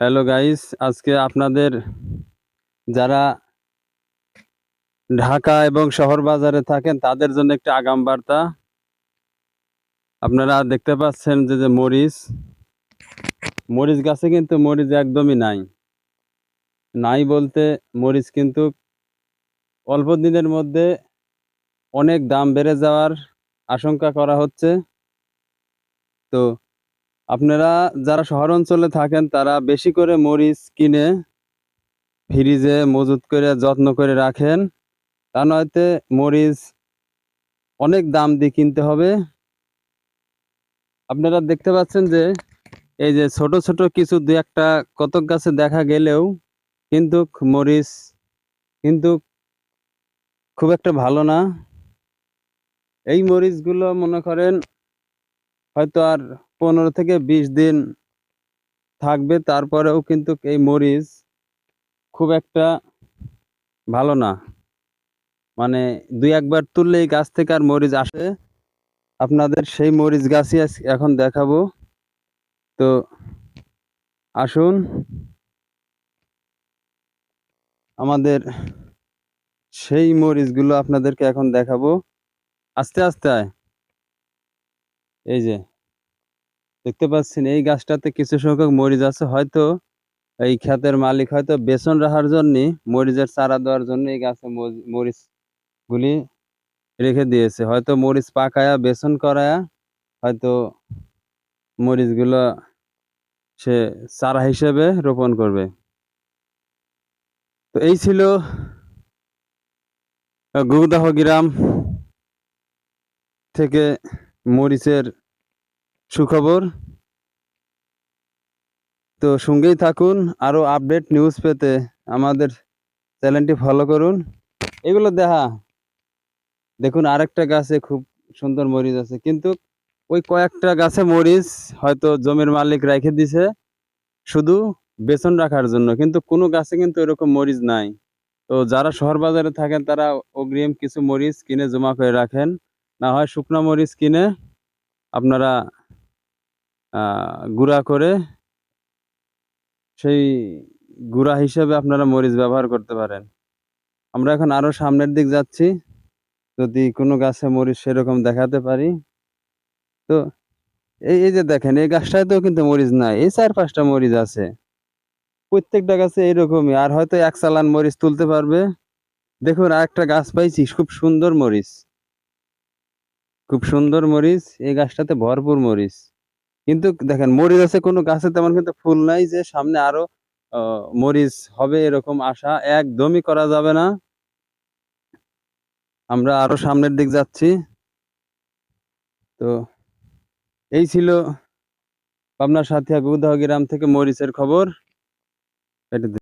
Hello guys আজকে আপনাদের যারা ঢাকা এবং শহর বাজারে থাকেন, তাদের জন্য একটা আগাম বার্তা। আপনারা দেখতে পাচ্ছেন যে যে মরিচ মরিচ গাছে কিন্তু মরিচ একদমই নাই। নাই বলতে মরিচ কিন্তু অল্প দিনের মধ্যে অনেক দাম বেড়ে যাওয়ার আশঙ্কা করা হচ্ছে। তো আপনারা যারা শহর অঞ্চলে থাকেন, তারা বেশি করে মরিচ কিনে ফ্রিজে মজুত করে, যত্ন করে রাখেন। তা নয়তে মরিচ অনেক দাম দিয়ে কিনতে হবে। আপনারা দেখতে পাচ্ছেন যে, এই যে ছোট ছোট কিছু দু একটা কতক গাছে দেখা গেলেও কিন্তু মরিচ কিন্তু খুব একটা ভালো না। এই মরিচগুলো মনে করেন হয়তো আর পনেরো থেকে বিশ দিন থাকবে, তারপরেও কিন্তু এই মরিচ খুব একটা ভালো না। মানে দুই একবার তুললেই গাছ থেকে আর মরিচ আসে। আপনাদের সেই মরিচ গাছই এখন দেখাবো। তো আসুন, আমাদের সেই মরিচগুলো আপনাদেরকে এখন দেখাবো। আস্তে আস্তে এই যে দেখতে পাচ্ছেন, এই গাছটাতে কিছু সংখ্যক মরিচ আছে। হয়তো এই ক্ষেতের মালিক হয়তো বেসন রাখার জন্য, মরিচের চারা দেওয়ার জন্য এই গাছে মরিচ গুলি রেখে দিয়েছে। হয়তো মরিচ পাকায়া, বেসন করায়া হয়তো মরিচগুলো সে চারা হিসেবে রোপণ করবে। তো এই ছিল গুরুদাহ গ্রাম থেকে মরিচের সুখবর? তো সঙ্গেই থাকুন, আরও আপডেট নিউজ পেতে আমাদের চ্যানেলটি ফলো করুন। এগুলো দেখা, দেখুন আরেকটা গাছে খুব সুন্দর মরিচ আছে, কিন্তু ওই কয়েকটা গাছে মরিচ হয়তো জমির মালিক রেখে দিছে, শুধু বেতন রাখার জন্য, কিন্তু কোনো গাছে কিন্তু এরকম মরিচ নাই। তো যারা শহর বাজারে থাকেন, তারা অগ্রিম কিছু মরিচ কিনে জমা করে রাখেন, না হয় শুকনো মরিচ কিনে আপনারা গুঁড়া করে সেই গুঁড়া হিসেবে আপনারা মরিচ ব্যবহার করতে পারেন। আমরা এখন আরও সামনের দিক যাচ্ছি। যদি কোনো গাছে মরিচ সেরকম দেখাতে পারি। তো এই এই যে দেখেন, এই গাছটাতেও কিন্তু মরিচ নাই। এই চার পাঁচটা মরিচ আছে। প্রত্যেকটা গাছে এইরকমই। আর হয়তো এক চালান মরিচ তুলতে পারবে। দেখুন আর একটা গাছ পাইছি, খুব সুন্দর মরিচ। খুব সুন্দর মরিচ। এই গাছটাতে ভরপুর মরিচ। কিন্তু দেখেন মরিচ আছে, কোনো গাছে তেমন কিন্তু ফুল নাই যে সামনে আরও মরিচ হবে এরকম আশা একদমই করা যাবে না। আমরা আরও সামনের দিক যাচ্ছি। তো এই ছিল পাবনার সাথিয়া গুদাহ গ্রাম থেকে মরিচের খবর।